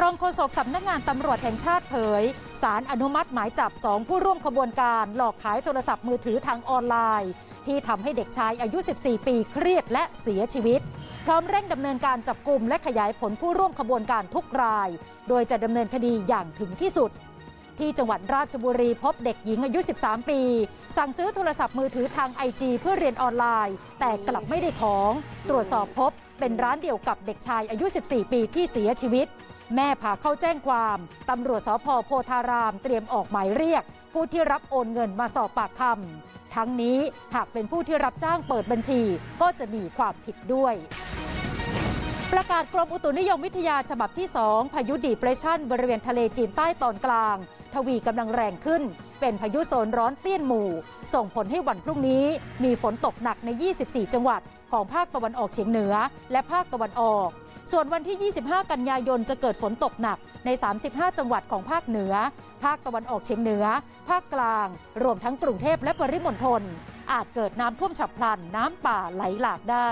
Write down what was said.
รองโฆษกสำนักงานตำรวจแห่งชาติเผย สารอนุมัติหมายจับ 2 ผู้ร่วมขบวนการหลอกขายโทรศัพท์มือถือทางออนไลน์ ที่ทำให้เด็กชายอายุ 14 ปีเครียดและเสียชีวิต พร้อมเร่งดำเนินการจับกลุ่มและขยายผลผู้ร่วมขบวนการทุกราย โดยจะดำเนินคดีอย่างถึงที่สุด ที่จังหวัดราชบุรีพบเด็กหญิงอายุ 13 ปี สั่งซื้อโทรศัพท์มือถือทางไอจีเพื่อเรียนออนไลน์ แต่กลับไม่ได้ของ ตรวจสอบพบเป็นร้านเดียวกับเด็กชายอายุ 14 ปีที่เสียชีวิต แม่พาเข้าแจ้งความตำรวจสพโพธาราม เตรียมออกหมายเรียก ผู้ที่รับโอนเงินมาสอบปากคำทั้งนี้หากเป็นผู้ที่รับจ้างเปิดบัญชี ก็จะมีความผิดด้วยประกาศกรมอุตุนิยมวิทยาฉบับที่ 2 พายุดีเพรสชันบริเวณทะเลจีนใต้ตอนกลาง ทวีกำลังแรงขึ้น เป็นพายุโซนร้อนเตี้ยนหมู่ ส่งผลให้วันพรุ่งนี้ มีฝนตกหนักใน 24 จังหวัดของภาคตะวันออกเฉียงเหนือ และภาคตะวันออก ส่วนวันที่ 25 กันยายนจะเกิดฝนตกหนักใน 35 จังหวัดของภาคเหนือ ภาคตะวันออกเฉียงเหนือ ภาคกลาง รวมทั้งกรุงเทพและปริมณฑลอาจเกิดน้ำท่วมฉับพลัน น้ำป่าไหลหลากได้